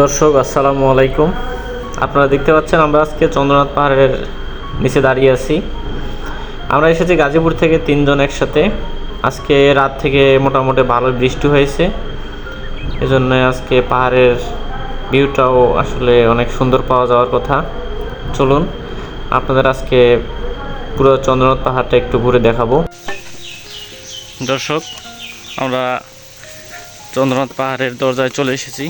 দর্শক, আসসালামু আলাইকুম। আপনারা দেখতে পাচ্ছেন আমরা আজকে চন্দ্রনাথ পাহাড়ের নিচে দাঁড়িয়ে আছি। আমরা এসেছি গাজীপুর থেকে তিনজন একসাথে। আজকে রাত থেকে মোটামুটি ভালো বৃষ্টি হয়েছে। এজন্য আজকে পাহাড়ের ভিউটাও আসলে অনেক সুন্দর পাওয়া যাওয়ার কথা। চলুন, আপনাদের আজকে পুরো চন্দ্রনাথ পাহাড়টা একটু ঘুরে দেখাবো। দর্শক, আমরা চন্দ্রনাথ পাহাড়ের দরজায় চলে এসেছি।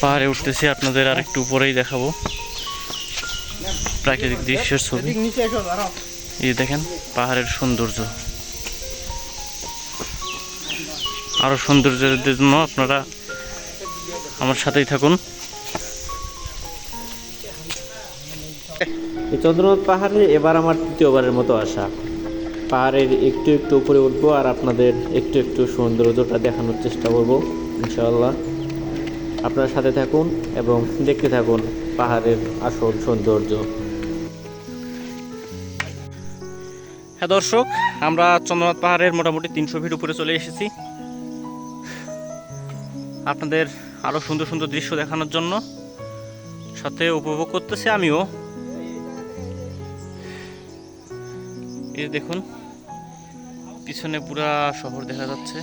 পাহাড়ে উঠতেছি আপনাদের আর একটু উপরেই দেখাবো। প্রাকৃতিক দৃশ্যের ছবি। এই দেখেন পাহাড়ের সৌন্দর্য। আরও সৌন্দর্যের জন্য আপনারা আমার সাথেই থাকুন। এই চন্দ্রনাথ পাহাড়ে এবার আমার তৃতীয়বারের মতো আসা। পাহাড়ের একটু একটু উপরে উঠবো আর আপনাদের একটু একটু সৌন্দর্যটা দেখানোর চেষ্টা করব, ইনশাআল্লাহ। আপনার সাথে থাকুন এবং দেখতে থাকুন পাহাড়ের আসল সৌন্দর্য। হ্যাঁ দর্শক, আমরা চন্দ্রনাথ পাহাড়ের মোটামুটি তিনশো ফিট উপরে চলে এসেছি। আপনাদের আরও সুন্দর সুন্দর দৃশ্য দেখানোর জন্য সাথে উপভোগ করতেছি আমিও। এই দেখুন পিছনে পুরা শহর দেখা যাচ্ছে।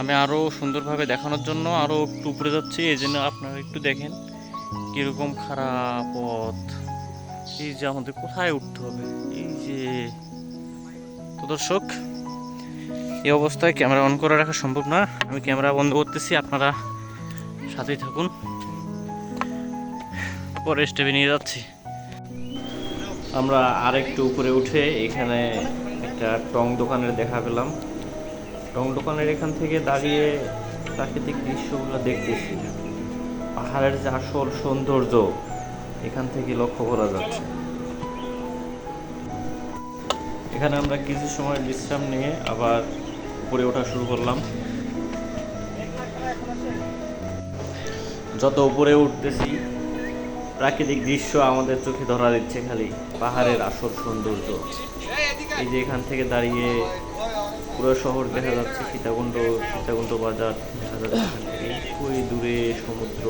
আমি আরও সুন্দরভাবে দেখানোর জন্য আরও একটু উপরে যাচ্ছি, এই জন্য আপনারা একটু দেখেন কীরকম খারাপ পথ। এই যে আমাদের কোথায় উঠতে হবে? এই যে। তো দর্শক, এই অবস্থায় ক্যামেরা অন করে রাখা সম্ভব না। আমি ক্যামেরা বন্ধ করতেছি, আপনারা সাথেই থাকুন। পরে স্টেপে নিয়ে যাচ্ছি। আমরা আরেকটু উপরে উঠে এখানে একটা টং দোকানের দেখা পেলাম। টং দোকানের এখান থেকে দাঁড়িয়ে প্রাকৃতিক দৃশ্যগুলো দেখতেছি। পাহাড়ের যে আসল সৌন্দর্য, এখান থেকে লক্ষ্য করা যাচ্ছে। এখানে আমরা কিছু সময় বিশ্রাম নিয়ে আবার উপরে ওঠা শুরু করলাম। যত উপরে উঠতেছি প্রাকৃতিক দৃশ্য আমাদের চোখে ধরা দিচ্ছে খালি। পাহাড়ের আসল সৌন্দর্য। এই যে এখান থেকে দাঁড়িয়ে পুরো শহর দেখা যাচ্ছে, সীতাকুণ্ড সীতাকুণ্ড বাজার দেখা যাচ্ছে ওই দূরে সমুদ্র।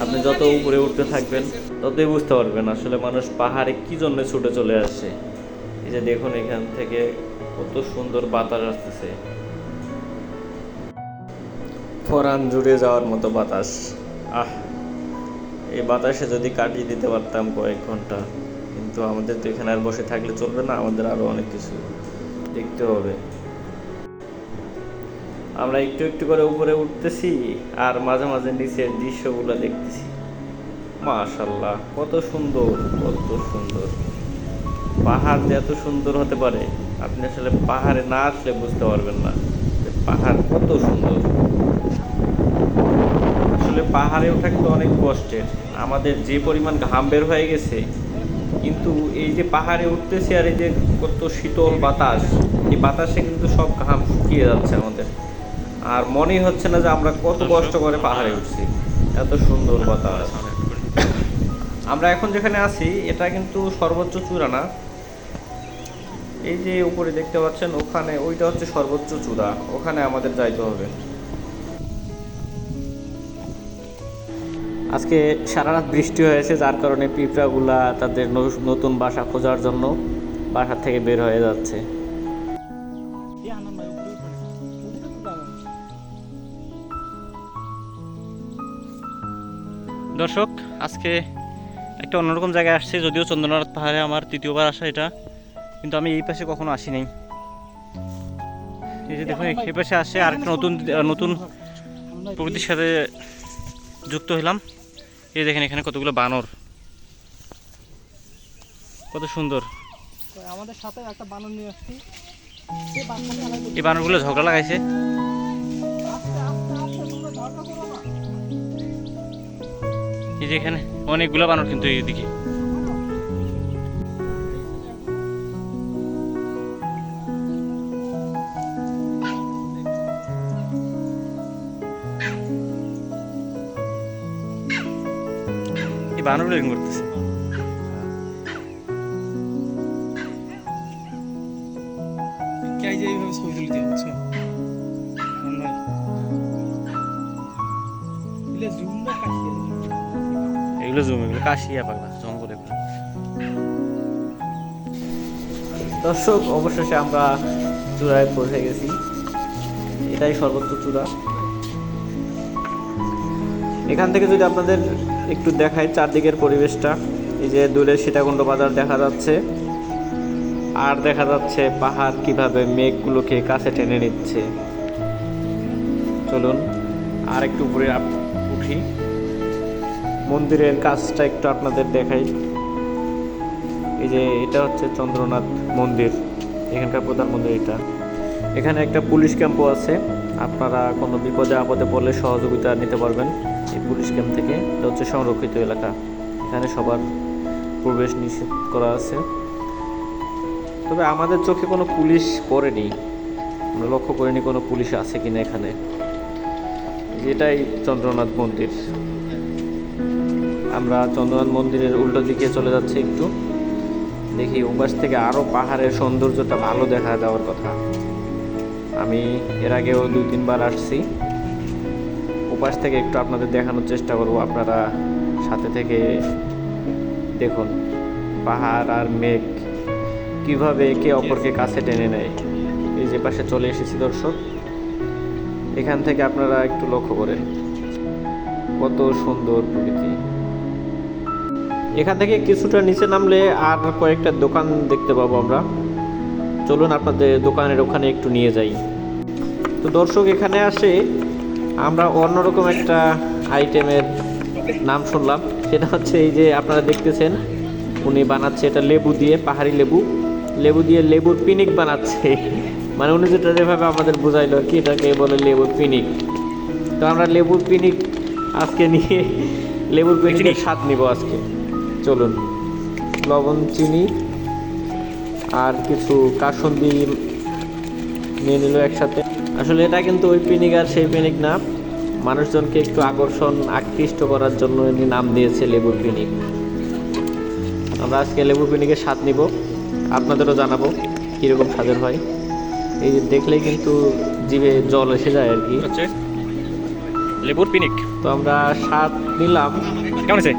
আপনি যত উপরে উঠতে থাকবেন, ততই বুঝতে পারবেন আসলে মানুষ পাহাড়ে কি জন্য ছুটে চলে আসে এই যে দেখুন এখান থেকে কত সুন্দর বাতাস আসতেছে। ফরান জুড়ে যাওয়ার মতো বাতাস। আহ! এই বাতাসে যদি কাটিয়ে দিতে পারতাম কয়েক ঘণ্টা, কিন্তু আমাদের তো এখানে আর বসে থাকলে চলবে না, আমাদের আরও অনেক কিছু দেখতে হবে। আমরা একটু একটু করে উপরে উঠতেছি আর মাঝে মাঝে নিচের দৃশ্যগুলো দেখতেছি। মাশাল্লাহ কত সুন্দর কত সুন্দর। পাহাড় যে এত সুন্দর হতে পারে, আপনি আসলে পাহাড়ে না আসলে বুঝতে পারবেন না যে পাহাড় কত সুন্দর। পাহাড়ে ওঠা কিন্তু অনেক কষ্টের। আমাদের যে পরিমাণ ঘাম বের হয়ে গেছে কিন্তু এই যে পাহাড়ে উঠতেছি আর এই যে কত শীতল বাতাস এই বাতাসে কিন্তু সব ঘাম শুকিয়ে যাচ্ছে আমাদের। আর মনেই হচ্ছে না যে আমরা কত কষ্ট করে পাহাড়ে উঠছি। এত সুন্দর বাতাস। আমরা এখন যেখানে আছি এটা কিন্তু সর্বোচ্চ চূড়া না এই যে উপরে দেখতে পাচ্ছেন ওখানে ওইটা হচ্ছে সর্বোচ্চ চূড়া। ওখানে আমাদের যাইতে হবে। আজকে সারা রাত বৃষ্টি হয়েছে যার কারণে পিঁপড়াগুলা তাদের নতুন বাসা খোঁজার জন্য বাসা থেকে বের হয়ে যাচ্ছে। দর্শক, আজকে একটা অন্যরকম জায়গায় আসছে, যদিও চন্দ্রনাথ পাহাড়ে আমার তৃতীয়বার আসা এটা, কিন্তু আমি এই পাশে কখনো আসি এই যে দেখুন এই পাশে আসে আরেকটা নতুন নতুন প্রকৃতির সাথে যুক্ত হলাম। এই দেখেন এখানে কতগুলো বানর। কত সুন্দর। আমাদের সাথে একটা বানর নিয়ে আসছি। এই বানরগুলো ঝগড়া লাগাইছে। এই যে এখানে অনেকগুলো বানর কিন্তু এইদিকে বানরগুলো এরকম করতেছে। এইভাবে ছবি তুলতে বুঝছ এলে জুম এগুলো কাশিয়া পাগলা জঙ্গলে দর্শক অবশেষে আমরা চূড়ায় পৌঁছে গেছি। এটাই সর্বোচ্চ চূড়া। এখান থেকে যদি আপনাদের একটু দেখাই চারদিকের পরিবেশটা, এই যে দূরে সীতাকুণ্ড বাজার দেখা যাচ্ছে। আর দেখা যাচ্ছে পাহাড় কীভাবে মেঘগুলোকে কাছে টেনে নিচ্ছে। চলুন, আর একটু উপরে উঠি। মন্দিরের কাজটা একটু আপনাদের দেখাই। এই যে এটা হচ্ছে চন্দ্রনাথ মন্দির, এখানকার প্রধান মন্দির এটা। এখানে একটা পুলিশ ক্যাম্পও আছে, আপনারা কোনো বিপদে আপদে পড়লে সহযোগিতা নিতে পারবেন। এই পুলিশ ক্যাম্প থেকে। এটা হচ্ছে সংরক্ষিত এলাকা। এখানে সবার প্রবেশ নিষেধ করা আছে। তবে আমাদের চোখে কোনো পুলিশ পড়েনি। আমরা লক্ষ্য করিনি কোনো পুলিশ আছে কিনা এখানে। এটাই চন্দ্রনাথ মন্দির। আমরা চন্দ্রনাথ মন্দিরের উল্টো দিকে চলে যাচ্ছি একটু। দেখি ওপাশ থেকে আরও পাহাড়ের সৌন্দর্যটা ভালো দেখা যাওয়ার কথা। আমি এর আগেও দুই তিনবার আসছি। ওপাশ থেকে একটু আপনাদের দেখানোর চেষ্টা করব। আপনারা সাথে থেকে দেখুন, পাহাড় আর মেঘ কীভাবে একে অপরকে কাছে টেনে নেয়। এই যে পাশে চলে এসেছি দর্শক। এখান থেকে আপনারা একটু লক্ষ্য করেন কত সুন্দর প্রকৃতি। এখান থেকে কিছুটা নিচে নামলে আর কয়েকটা দোকান দেখতে পাবো আমরা। চলুন আপনাদের দোকানের ওখানে একটু নিয়ে যাই। তো দর্শক, এখানে আসে আমরা অন্যরকম একটা আইটেমের নাম শুনলাম। সেটা হচ্ছে এই যে আপনারা দেখতেছেন উনি বানাচ্ছে এটা লেবু দিয়ে পাহাড়ি লেবু। লেবু দিয়ে লেবুর পিনিক বানাচ্ছে। মানে উনি যেটা যেভাবে আমাদের বুঝাইলো আর কি এটাকে বলে লেবুর পিনিক। তো আমরা লেবুর পিনিক আজকে নিয়ে লেবুর পিনিকের স্বাদ নিব আজকে। চলুন। লবণ চিনি আর কিছু কাসন্দি নিয়ে নিল একসাথে। আসলে এটা কিন্তু ওই পিনিক আর সেই পিনিক না। মানুষজনকে একটু আকর্ষণ আকৃষ্ট করার জন্য এমনি নাম দিয়েছে লেবুর পিনিক। আমরা আজকে লেবুর পিনিকের স্বাদ নিব। আপনাদেরও জানাব কীরকম স্বাদের হয়। এই যে দেখলেই কিন্তু জিভে জল এসে যায় আর কি। লেবুর পিনিক। তো আমরা স্বাদ নিলাম। কেমন আছে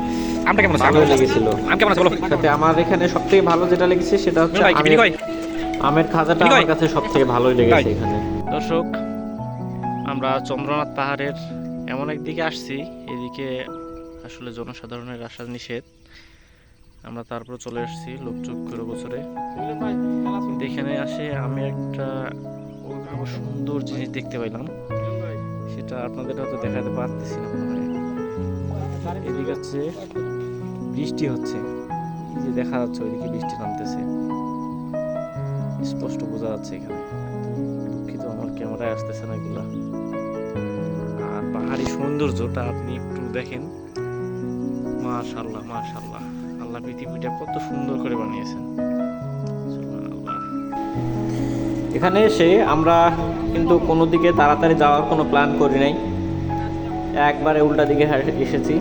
আমটা কেমন আছে ভালো লেগেছিল। আম কেমন আছে বলো? সাথে আমার এখানে সব থেকে ভালো যেটা লেগেছে সেটা হচ্ছে আমের- খাজাটা আমার কাছে সব থেকে ভালোই লেগেছে এখানে। দর্শক, আমরা চন্দ্রনাথ পাহাড়ের এমন এক দিকে আসছি, এদিকে আসলে জনসাধারণের আসা নিষেধ। আমরা তারপর চলে এসেছি লোকচক্ষুর বছরে এখানে আসে আমি একটা সুন্দর জিনিস দেখতে পাইলাম। সেটা আপনাদের হয়তো দেখাতে পারতেছি না। এদিকে হচ্ছে বৃষ্টি হচ্ছে। যে দেখা যাচ্ছে ওইদিকে বৃষ্টি নামতেছে। স্পষ্ট বোঝা যাচ্ছে এখানে। ক্যামেরায় আসতেছে না? এগুলা আর পাহাড়ি সৌন্দর্যটা আপনি একটু দেখেন। মাশাল্লাহ মাশাল্লাহ আল্লাহ পৃথিবীটা কত সুন্দর করে বানিয়েছেন। এখানে এসে আমরা কিন্তু কোনো দিকে তাড়াতাড়ি যাওয়ার কোনো প্ল্যান করি নাই। একবারে উল্টা দিকে এসেছি।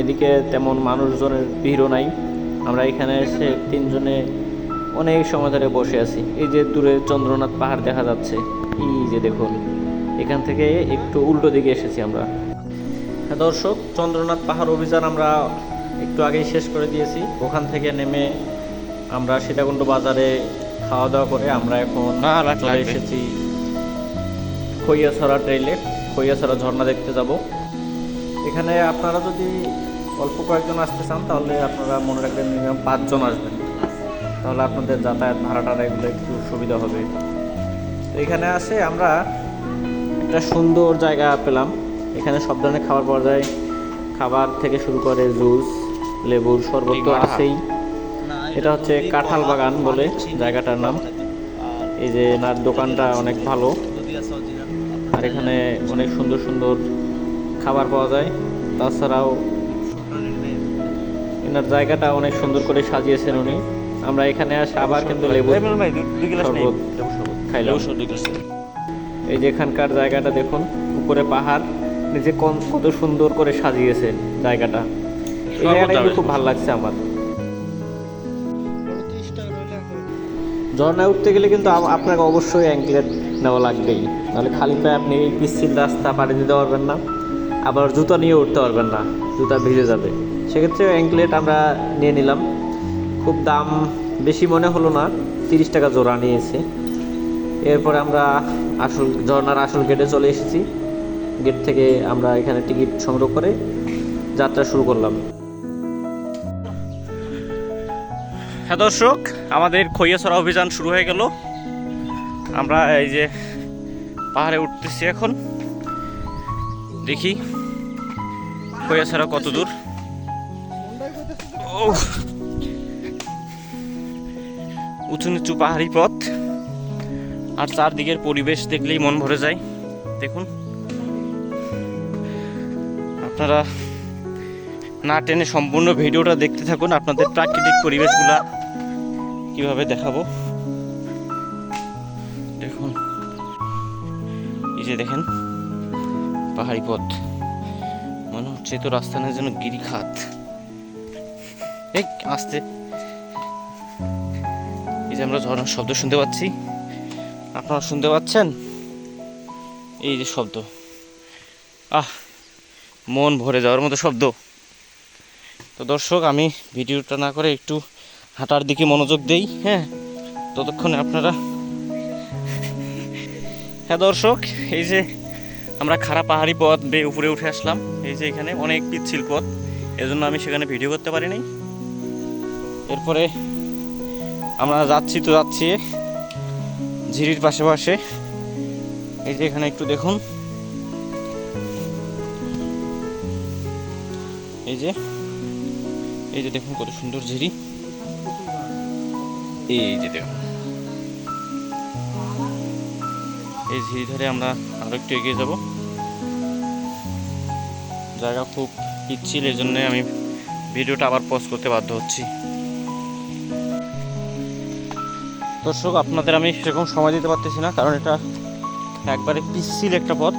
এদিকে তেমন মানুষজনের ভিড়ও নাই। আমরা এখানে এসে তিনজনে অনেক সময় ধরে বসে আছি। এই যে দূরে চন্দ্রনাথ পাহাড় দেখা যাচ্ছে। এই যে দেখুন এখান থেকে একটু উল্টো দিকে এসেছি আমরা। হ্যাঁ দর্শক চন্দ্রনাথ পাহাড় অভিযান আমরা একটু আগেই শেষ করে দিয়েছি। ওখান থেকে নেমে আমরা সীতাকুণ্ড বাজারে খাওয়া দাওয়া করে আমরা এখন চলে এসেছি খৈয়াছড়া ট্রেলে খৈয়াছড়া ঝর্ণা দেখতে যাব। এখানে আপনারা যদি অল্প কয়েকজন আসতে চান তাহলে আপনারা মনে রাখবেন মিনিমাম পাঁচজন আসবেন। তাহলে আপনাদের যাতায়াত ভাড়া টাড়া এগুলো একটু সুবিধা হবে। এখানে আসে আমরা একটা সুন্দর জায়গা পেলাম। এখানে সব ধরনের খাবার পাওয়া যায়। খাবার থেকে শুরু করে জুস লেবুর শরবত তো আছেই। এটা হচ্ছে কাঁঠাল বাগান বলে জায়গাটার নাম। এই যে এনার দোকানটা অনেক ভালো। আর এখানে অনেক সুন্দর সুন্দর খাবার পাওয়া যায়। তাছাড়াও এনার জায়গাটা অনেক সুন্দর করে সাজিয়েছেন উনি। আমরা এখানে আসে আবার কিন্তু লেবু শরবত খাইলাম। এই যে এখানকার জায়গাটা দেখুন উপরে পাহাড় নিচে কোন- কত সুন্দর করে সাজিয়েছে জায়গাটা। এই জায়গাটা খুব ভালো লাগছে আমার। ঝর্ণায় উঠতে গেলে কিন্তু আপনাকে অবশ্যই অ্যাঙ্কলেট নেওয়া লাগবেই। নাহলে খালি পায়ে আপনি এই পিচ্ছিল রাস্তা পাড়ি দিতে পারবেন না। আবার জুতা নিয়ে উঠতে পারবেন না জুতা ভিজে যাবে। সেক্ষেত্রে অ্যাঙ্কলেট আমরা নিয়ে নিলাম। খুব দাম বেশি মনে হলো না তিরিশ টাকা জোড়া নিয়েছে। এরপরে আমরা আসল, ঝর্ণার আসল গেটে চলে এসেছি। গেট থেকে আমরা এখানে টিকিট সংগ্রহ করে যাত্রা শুরু করলাম। হ্যাঁ দর্শক, আমাদের খৈয়াছড়া অভিযান শুরু হয়ে গেল। আমরা এই যে পাহাড়ে উঠতেছি এখন। দেখি খৈয়াছড়া কত দূর। উঁচু নিচু পাহাড়ি পথ। আর চারদিকের পরিবেশ দেখলেই মন ভরে যায়। দেখুন। আপনারা না টেনে সম্পূর্ণ ভিডিওটা দেখতে থাকুন, আপনাদের প্রাকৃতিক পরিবেশগুলা কীভাবে দেখাবো। দেখুন। এই যে দেখেন, পাহাড়ি পথ। মনে হচ্ছে তো রাস্তা না যেন গিরিখাত। এই, আসতে। এই যে আমরা ঝর্ণার শব্দ শুনতে পাচ্ছি। আপনারা শুনতে পাচ্ছেন? এই যে শব্দ। আহ, মন ভরে যাওয়ার মতো শব্দ। তো দর্শক, আমি ভিডিওটা না করে একটু হাঁটার দিকে মনোযোগ দেই হ্যাঁ? ততক্ষণে আপনারা হ্যাঁ দর্শক, এই যে আমরা খারাপ পাহাড়ি পথ বেয়ে উপরে উঠে আসলাম। এই যে এখানে অনেক পিচ্ছিল পথ। এজন্য আমি সেখানে ভিডিও করতে পারিনি। এরপরে আমরা যাচ্ছি তো যাচ্ছি। ঝিরির পাশে পাশে এই যে এখানে একটু দেখুন। এই যে এই যে দেখুন কত সুন্দর ঝিরি। এই যে দেখুন। এই ঝিরি ধরে আমরা আরও একটু এগিয়ে যাব। জায়গা খুব পিচ্ছিল এই জন্য আমি ভিডিওটা আবার পজ করতে বাধ্য হচ্ছি। দর্শক, আপনাদের আমি সেরকম সময় দিতে পারতেছি না, কারণ এটা একবারে পিচ্ছিল একটা পথ।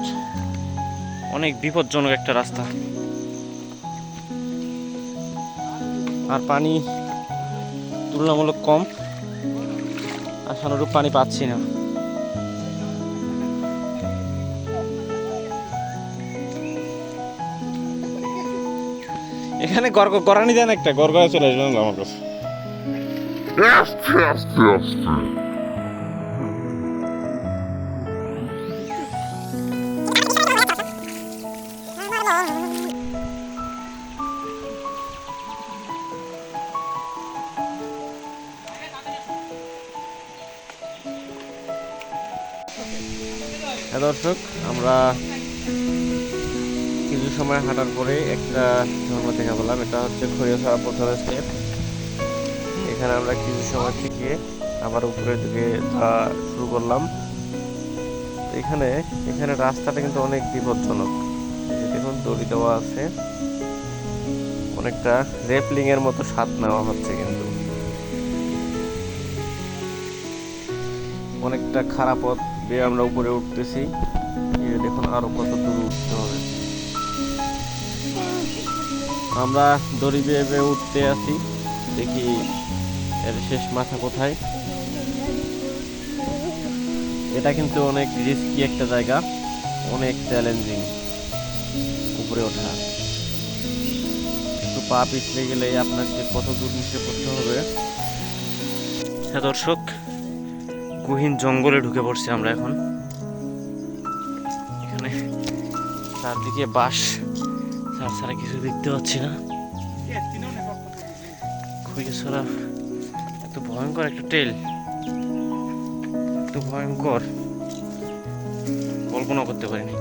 অনেক বিপজ্জনক একটা রাস্তা। আর পানি তুলনামূলক কম। আর আশানুরূপ পানি পাচ্ছি না। এখানে গর্গ গরানি দেন একটা গড়গড়ে চলে আসবেন আমার কাছে। আস্তে আস্তে আস্তে দর্শক, আমরা কিছু সময় হাঁটার পরে একটা ঝর্ণা দেখা পেলাম। এটা হচ্ছে খৈয়াছড়া প্রথম স্টেপ এখানে আমরা কিছু সময় থেকে আবার উপরের দিকে যাওয়া শুরু করলাম। এখানে এখানে রাস্তাটা কিন্তু অনেক বিপজ্জনক। দেখুন, দড়ি দেওয়া আছে। অনেকটা রেপলিং এর মতো স্বাদ নেওয়া হচ্ছে কিন্তু। অনেকটা খারাপ পথ বেয়ে আমরা উপরে উঠতেছি। দেখুন, আরও কত দূর উঠতে হবে। আমরা দড়ি বেয়ে বেয়ে উঠতে আছি দেখি এর শেষ মাথা কোথায়? এটা কিন্তু অনেক রিস্কি একটা জায়গা, অনেক চ্যালেঞ্জিং উপরে ওঠা। একটু পা পিছলে গেলে আপনাকে কত দূর নিচে পড়তে হবে। হ্যাঁ দর্শক, গহীন জঙ্গলে ঢুকে পড়ছি আমরা এখন। এখানে চারদিকে বাস ছাড়া কিছু দেখতে পাচ্ছি না। খৈয়াছড়া এত ভয়ঙ্কর একটা টেল এত ভয়ঙ্কর। কল্পনা করতে পারিনি।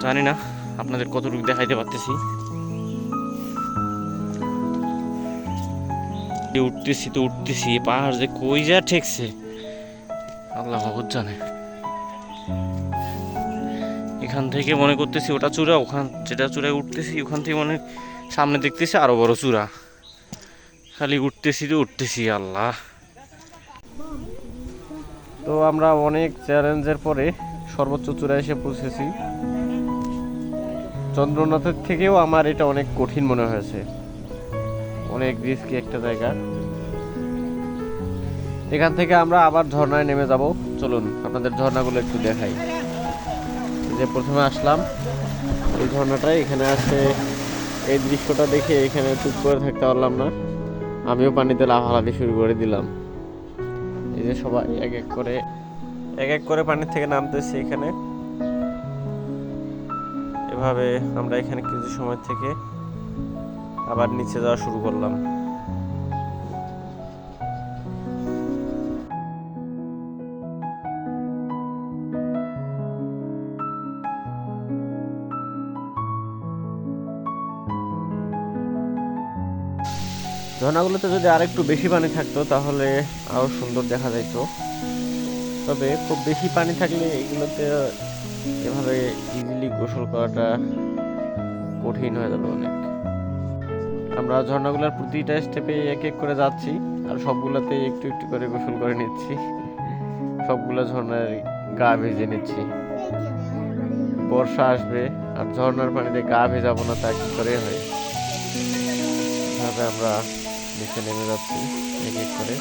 জানি না আপনাদের কত কতটুকু দেখাইতে পারতেছি। উঠতেছি তো উঠতেছি, পাহাড় যে কই যা ঠেকছে। আল্লাহ জানে। এখান থেকে মনে করতেছি ওটা চূড়া, ওখান, যেটা চূড়ায় উঠতেছি, ওখান থেকে মনে সামনে দেখতেছি আরও বড় চূড়া। খালি উঠতেছি তো, উঠতেছি, আল্লাহ। তো আমরা অনেক চ্যালেঞ্জের পরে সর্বোচ্চ চূড়ায় এসে পৌঁছেছি। চন্দ্রনাথের থেকেও আমার এটা অনেক কঠিন মনে হয়েছে। অনেক রিস্কি একটা জায়গা। এখান থেকে আমরা আবার ঝর্ণায় নেমে যাব। চলুন, আপনাদের ঝর্ণাগুলো একটু দেখাই। যে প্রথমে আসলাম, এই ঝর্ণাটাই এখানে আসে এই দৃশ্যটা দেখে এখানে চুপ করে থাকতে পারলাম না। আমিও পানিতে লাফালাফি শুরু করে দিলাম। এই যে সবাই এক এক করে, এক এক করে পানির থেকে নামতেছি এখানে। এভাবে আমরা এখানে কিছু সময় থেকে আবার নিচে যাওয়া শুরু করলাম। ঝর্ণাগুলোতে যদি আরেকটু বেশি পানি থাকতো, তাহলে আরও সুন্দর দেখা যাইতো। তবে খুব বেশি পানি থাকলে এগুলোতে এভাবে ইজিলি গোসল করাটা কঠিন হয়ে যাবে অনেক। আমরা ঝর্ণাগুলোর প্রতিটা স্টেপে এক এক করে যাচ্ছি, আর সবগুলোতে একটু একটু করে গোসল করে নিচ্ছি। সবগুলো ঝর্ণার গা ভেজে নিচ্ছি। বর্ষা আসবে, আর ঝর্ণার পানিতে গা ভেজাবো না, তা কি করে হয়? এভাবে আমরা নিচে নেমে যাচ্ছি এক এক করে।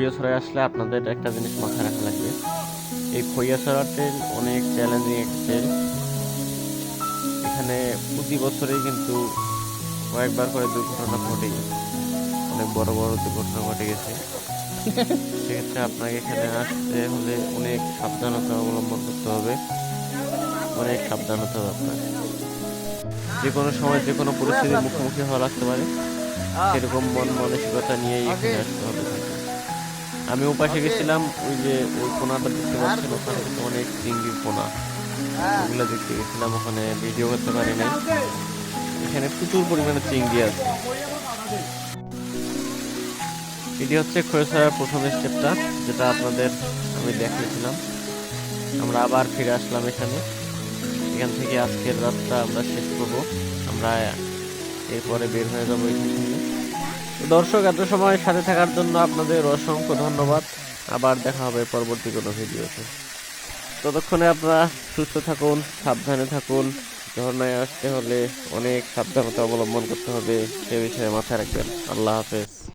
খৈয়াছড়ায় আসলে আপনাদের একটা জিনিস মাথায় রাখা লাগবে। এই খৈয়াছড়া ট্রেল অনেক চ্যালেঞ্জিং একটা ট্রেল এখানে প্রতি বছরেই কিন্তু কয়েকবার করে দুর্ঘটনা ঘটে অনেক বড় বড় দুর্ঘটনা ঘটে গেছে। সেক্ষেত্রে আপনাকে এখানে আসতে হলে অনেক সাবধানতা অবলম্বন করতে হবে। অনেক সাবধান হতে হবে আপনার যে কোনো সময় যে কোনো পরিস্থিতির মুখোমুখি হওয়া লাগতে পারে। সেরকম মন মানসিকতা নিয়েই এখানে আসতে হবে। আমি ওপাশে গেছিলাম, ওই যে ওই কোনাটা দেখতে পাচ্ছেন, ওখানে কিন্তু অনেক চিংড়ির পোনা। ওগুলো দেখতে গেছিলাম, ওখানে ভিডিও করতে পারি নাই। এখানে প্রচুর পরিমাণে চিংড়ি আছে। এটি হচ্ছে খোয়াছড়ার প্রথম স্টেপটা যেটা আপনাদের আমি দেখিয়েছিলাম। আমরা আবার ফিরে আসলাম এখানে। এখান থেকে আজকের রাতটা আমরা শেষ করব। আমরা এরপরে বের হয়ে যাব এখান। থেকে দর্শক, এত সময় সাথে থাকার জন্য আপনাদের অসংখ্য ধন্যবাদ। আবার দেখা হবে পরবর্তী কোনো ভিডিওতে। ততক্ষণে আপনারা সুস্থ থাকুন, সাবধানে থাকুন। ঝর্ণায় আসতে হলে অনেক সাবধানতা অবলম্বন করতে হবে। সে বিষয়ে মাথায় রাখবেন। আল্লাহ হাফেজ।